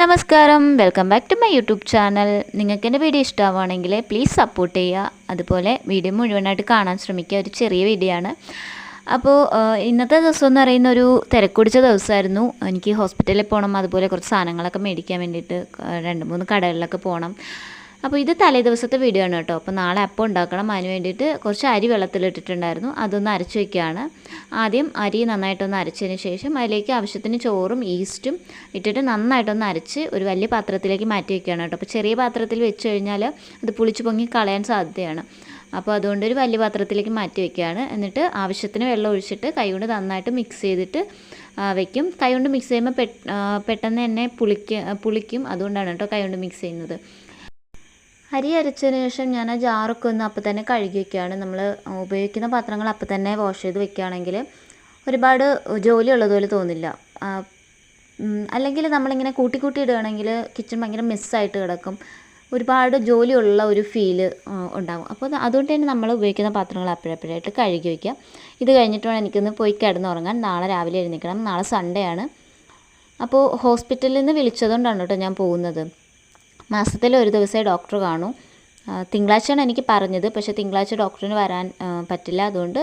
നമസ്കാരം. Welcome back to my YouTube channel നിങ്ങൾക്ക് എന്റെ വീഡിയോ ഇഷ്ടമാവുകയാണെങ്കിൽ പ്ലീസ് സപ്പോർട്ട് ചെയ്യുക. അതുപോലെ വീഡിയോ മുഴുവനായിട്ട് കാണാൻ ശ്രമിക്കുക. ഒരു ചെറിയ വീഡിയോ ആണ്. അപ്പോൾ ഇന്നത്തെ ദിവസം എന്ന് പറയുന്ന ഒരു തിരക്കുടിച്ച ദിവസമായിരുന്നു. എനിക്ക് ഹോസ്പിറ്റലിൽ പോകണം. അതുപോലെ കുറച്ച് സാധനങ്ങളൊക്കെ മേടിക്കാൻ വേണ്ടിയിട്ട് രണ്ട് മൂന്ന് കടകളിലൊക്കെ പോകണം. അപ്പോൾ ഇത് തലേ ദിവസത്തെ വീഡിയോ ആണ് കേട്ടോ. അപ്പോൾ നാളെ അപ്പം ഉണ്ടാക്കണം. അതിന് വേണ്ടിയിട്ട് കുറച്ച് അരി വെള്ളത്തിലിട്ടിട്ടുണ്ടായിരുന്നു. അതൊന്ന് അരച്ച് വയ്ക്കുകയാണ് ആദ്യം അരി നന്നായിട്ടൊന്ന് അരച്ചതിന് ശേഷം അതിലേക്ക് ആവശ്യത്തിന് ചോറും ഈസ്റ്റും ഇട്ടിട്ട് നന്നായിട്ടൊന്ന് അരച്ച് ഒരു വലിയ പാത്രത്തിലേക്ക് മാറ്റി വയ്ക്കുകയാണ് കേട്ടോ. അപ്പോൾ ചെറിയ പാത്രത്തിൽ വെച്ച് കഴിഞ്ഞാൽ അത് പുളിച്ച് പൊങ്ങി കളയാൻ സാധ്യതയാണ്. അപ്പോൾ അതുകൊണ്ട് ഒരു വലിയ പാത്രത്തിലേക്ക് മാറ്റി വയ്ക്കുകയാണ് എന്നിട്ട് ആവശ്യത്തിന് വെള്ളം ഒഴിച്ചിട്ട് കൈകൊണ്ട് നന്നായിട്ട് മിക്സ് ചെയ്തിട്ട് വെക്കും. കൈകൊണ്ട് മിക്സ് ചെയ്യുമ്പോൾ പെട്ടെന്ന് തന്നെ പുളിക്ക് പുളിക്കും. അതുകൊണ്ടാണ് കേട്ടോ കൈകൊണ്ട് മിക്സ് ചെയ്യുന്നത്. അരി അരച്ചതിന് ശേഷം ഞാൻ ആ ജാറൊക്കെ ഒന്ന് അപ്പം തന്നെ കഴുകി വെക്കുകയാണ്. നമ്മൾ ഉപയോഗിക്കുന്ന പാത്രങ്ങൾ അപ്പം തന്നെ വാഷ് ചെയ്ത് വെക്കുകയാണെങ്കിൽ ഒരുപാട് ജോലി ഉള്ളതുപോലെ തോന്നില്ല. അല്ലെങ്കിൽ നമ്മളിങ്ങനെ കൂട്ടി കൂട്ടി ഇടുകയാണെങ്കിൽ കിച്ചൺ ഭയങ്കര മിസ്സായിട്ട് കിടക്കും. ഒരുപാട് ജോലിയുള്ള ഒരു ഫീൽ ഉണ്ടാകും അപ്പോൾ അതുകൊണ്ട് തന്നെ നമ്മൾ ഉപയോഗിക്കുന്ന പാത്രങ്ങൾ അപ്പോഴപ്പോഴായിട്ട് കഴുകി വയ്ക്കുക ഇത് കഴിഞ്ഞിട്ട് വേണം എനിക്കൊന്ന് പോയി കിടന്നുറങ്ങാൻ. നാളെ രാവിലെ എഴുന്നേൽക്കണം. നാളെ സൺഡേ ആണ്. അപ്പോൾ ഹോസ്പിറ്റലിൽ നിന്ന് വിളിച്ചതുകൊണ്ടാണ് കേട്ടോ ഞാൻ പോകുന്നത്. മാസത്തിൽ ഒരു ദിവസമേ ഡോക്ടർ കാണൂ. തിങ്കളാഴ്ചയാണ് എനിക്ക് പറഞ്ഞത്. പക്ഷേ തിങ്കളാഴ്ച ഡോക്ടറിന് വരാൻ പറ്റില്ല. അതുകൊണ്ട്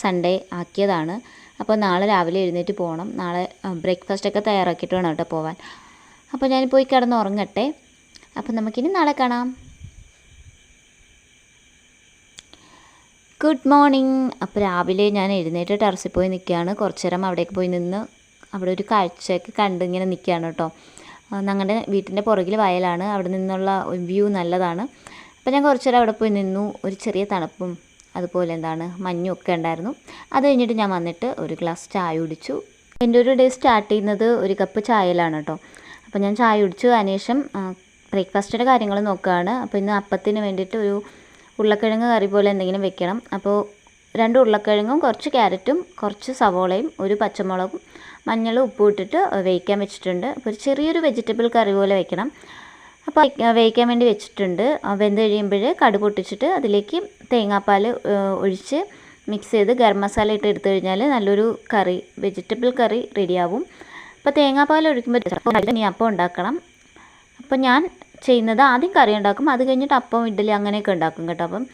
സൺഡേ ആക്കിയതാണ്. അപ്പോൾ നാളെ രാവിലെ എഴുന്നേറ്റ് പോകണം. നാളെ ബ്രേക്ക്ഫാസ്റ്റൊക്കെ തയ്യാറാക്കിയിട്ട് വേണം കേട്ടോ പോവാൻ. അപ്പോൾ ഞാൻ പോയി കിടന്ന് ഉറങ്ങട്ടെ. അപ്പോൾ നമുക്കിനി നാളെ കാണാം. ഗുഡ് മോർണിംഗ് അപ്പോൾ രാവിലെ ഞാൻ എഴുന്നേറ്റ് ടെറസിൽ പോയി നിൽക്കുകയാണ്. കുറച്ച് നേരം അവിടേക്ക് പോയി നിന്ന് അവിടെ ഒരു കാഴ്ചയൊക്കെ കണ്ട് ഇങ്ങനെ നിൽക്കുകയാണ് കേട്ടോ. ഞങ്ങളുടെ വീട്ടിന്റെ പുറകിൽ വയലാണ്. അവിടെ നിന്നുള്ള വ്യൂ നല്ലതാണ്. അപ്പോൾ ഞാൻ കുറച്ച് നേരം അവിടെ പോയി നിന്നു. ഒരു ചെറിയ തണുപ്പും അതുപോലെ എന്താണ് മഞ്ഞും ഒക്കെ ഉണ്ടായിരുന്നു. അത് കഴിഞ്ഞിട്ട് ഞാൻ വന്നിട്ട് ഒരു ഗ്ലാസ് ചായ കുടിച്ചു. എന്റെ ഒരു ഡേ സ്റ്റാർട്ട് ചെയ്യുന്നത് ഒരു കപ്പ് ചായയിലാണ് കേട്ടോ അപ്പോൾ ഞാൻ ചായ കുടിച്ചു. അതിനുശേഷം ബ്രേക്ക്ഫാസ്റ്റിന്റെ കാര്യങ്ങൾ നോക്കുകയാണ് അപ്പോൾ ഇന്ന് അപ്പത്തിന് വേണ്ടിയിട്ട് ഒരു ഉരുളക്കിഴങ്ങ് കറി പോലെ എന്തെങ്കിലും വെക്കണം. അപ്പോൾ രണ്ട് ഉരുളക്കിഴങ്ങും കുറച്ച് ക്യാരറ്റും കുറച്ച് സവോളയും ഒരു പച്ചമുളകും മഞ്ഞൾ ഉപ്പും ഇട്ടിട്ട് വേവിക്കാൻ വെച്ചിട്ടുണ്ട്. അപ്പോൾ ഒരു ചെറിയൊരു വെജിറ്റബിൾ കറി പോലെ വെക്കണം. അപ്പോൾ വേവിക്കാൻ വേണ്ടി വെച്ചിട്ടുണ്ട്. വെന്ത് കഴിയുമ്പോൾ കടു പൊട്ടിച്ചിട്ട് അതിലേക്ക് തേങ്ങാപ്പാൽ ഒഴിച്ച് മിക്സ് ചെയ്ത് ഗരം മസാല ഇട്ട് എടുത്തു കഴിഞ്ഞാൽ നല്ലൊരു കറി വെജിറ്റബിൾ കറി റെഡിയാവും അപ്പോൾ തേങ്ങാപ്പാൽ ഒഴിക്കുമ്പോൾ അപ്പം ഉണ്ടാക്കണം. അപ്പോൾ ഞാൻ ചെയ്യുന്നത് ആദ്യം കറി ഉണ്ടാക്കും അത് കഴിഞ്ഞിട്ട് അപ്പം ഇഡ്ഡലി അങ്ങനെയൊക്കെ ഉണ്ടാക്കും കേട്ടോ. അപ്പം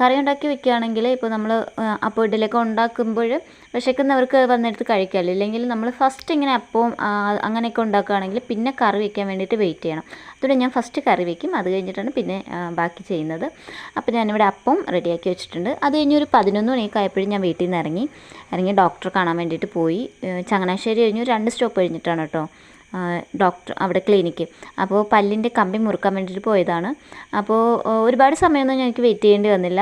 കറി ഉണ്ടാക്കി വെക്കുകയാണെങ്കിൽ ഇപ്പോൾ നമ്മൾ അപ്പം ഇഡ്ഡലിയൊക്കെ ഉണ്ടാക്കുമ്പോൾ വിശക്കുന്നവർക്ക് വന്നെടുത്ത് കഴിക്കാമല്ലോ. ഇല്ലെങ്കിൽ നമ്മൾ ഫസ്റ്റ് ഇങ്ങനെ അപ്പവും അങ്ങനെയൊക്കെ ഉണ്ടാക്കുകയാണെങ്കിൽ പിന്നെ കറി വെക്കാൻ വേണ്ടിയിട്ട് വെയിറ്റ് ചെയ്യണം. അതുകൊണ്ട് ഞാൻ ഫസ്റ്റ് കറി വെക്കും. അത് കഴിഞ്ഞിട്ടാണ് പിന്നെ ബാക്കി ചെയ്യുന്നത്. അപ്പോൾ ഞാനിവിടെ അപ്പം റെഡിയാക്കി വെച്ചിട്ടുണ്ട്. അത് കഴിഞ്ഞ് ഒരു പതിനൊന്ന് മണിയൊക്കെ ആയപ്പോഴും ഞാൻ വീട്ടിൽ നിന്ന് ഇറങ്ങി ഇറങ്ങി ഡോക്ടറെ കാണാൻ വേണ്ടിയിട്ട് പോയി. ചങ്ങനാശ്ശേരി കഴിഞ്ഞു. രണ്ട് സ്റ്റോപ്പ് കഴിഞ്ഞിട്ടാണ് കേട്ടോ. ഡോക്ടർ അവിടെ ക്ലിനിക്ക്. അപ്പോൾ പല്ലിന്റെ കമ്പി മുറുക്കാൻ വേണ്ടിയിട്ട് പോയതാണ്. അപ്പോൾ ഒരുപാട് സമയമൊന്നും ഞങ്ങൾക്ക് വെയിറ്റ് ചെയ്യേണ്ടി വന്നില്ല.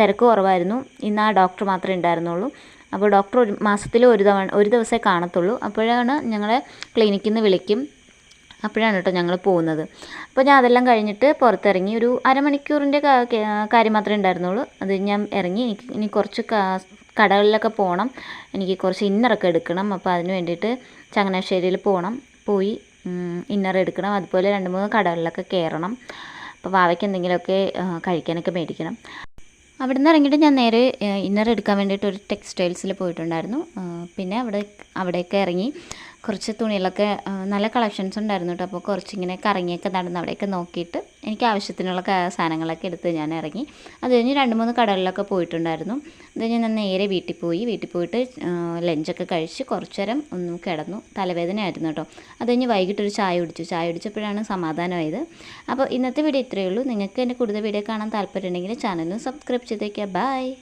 തിരക്ക് കുറവായിരുന്നു. ഇന്ന് ആ ഡോക്ടർ മാത്രമേ ഉണ്ടായിരുന്നുള്ളൂ. അപ്പോൾ ഡോക്ടർ ഒരു മാസത്തിൽ ഒരു തവണ ഒരു ദിവസമേ കാണത്തുള്ളൂ. അപ്പോഴാണ് ഞങ്ങളെ ക്ലിനിക്കിൽ നിന്ന് വിളിക്കും. അപ്പോഴാണ് കേട്ടോ ഞങ്ങൾ പോകുന്നത്. അപ്പോൾ ഞാൻ അതെല്ലാം കഴിഞ്ഞിട്ട് പുറത്തിറങ്ങി ഒരു അരമണിക്കൂറിന്റെ കാര്യം മാത്രമേ ഉണ്ടായിരുന്നുള്ളൂ. അത് ഞാൻ ഇറങ്ങി എനിക്ക് ഇനി കുറച്ച് കടകളിലൊക്കെ പോകണം. എനിക്ക് കുറച്ച് ഇന്നറൊക്കെ എടുക്കണം. അപ്പോൾ അതിന് വേണ്ടിയിട്ട് ചങ്ങനാശ്ശേരിയിൽ പോകണം. പോയി. ഇന്നർ എടുക്കണം. അതുപോലെ രണ്ട് മൂന്ന് കടകളിലൊക്കെ കയറണം അപ്പോൾ വാവയ്ക്ക് എന്തെങ്കിലുമൊക്കെ കഴിക്കാനൊക്കെ മേടിക്കണം. അവിടെ നിന്ന് ഇറങ്ങിയിട്ട് ഞാൻ നേരെ ഇന്നർ എടുക്കാൻ വേണ്ടിയിട്ട് ഒരു ടെക്സ്റ്റൈൽസിൽ പോയിട്ടുണ്ടായിരുന്നു. പിന്നെ അവിടെ അവിടെയൊക്കെ ഇറങ്ങി. കുറച്ച് തുണികളൊക്കെ നല്ല കളക്ഷൻസ് ഉണ്ടായിരുന്നു കേട്ടോ. അപ്പോൾ കുറച്ചിങ്ങനെ കറങ്ങിയൊക്കെ നടന്ന് അവിടെയൊക്കെ നോക്കിയിട്ട് എനിക്ക് ആവശ്യത്തിനുള്ള സാധനങ്ങളൊക്കെ എടുത്ത് ഞാൻ ഇറങ്ങി. അത് കഴിഞ്ഞ് രണ്ട് മൂന്ന് കടകളിലൊക്കെ പോയിട്ടുണ്ടായിരുന്നു. അത് കഴിഞ്ഞ് ഞാൻ നേരെ വീട്ടിൽ പോയി. വീട്ടിൽ പോയിട്ട് ലഞ്ചൊക്കെ കഴിച്ച് കുറച്ച് നേരം ഒന്നും കിടന്നു. തലവേദന ആയിരുന്നു കേട്ടോ. അത് കഴിഞ്ഞ് വൈകിട്ടൊരു ചായ കുടിച്ചു. ചായ കുടിച്ചപ്പോഴാണ് സമാധാനമായത്. അപ്പോൾ ഇന്നത്തെ വീഡിയോ ഇത്രയേ ഉള്ളൂ. നിങ്ങൾക്ക് എന്റെ കൂടുതൽ വീഡിയോ കാണാൻ താല്പര്യമുണ്ടെങ്കിൽ ചാനലും സബ്സ്ക്രൈബ് ചെയ്തേക്കുക. ബൈ.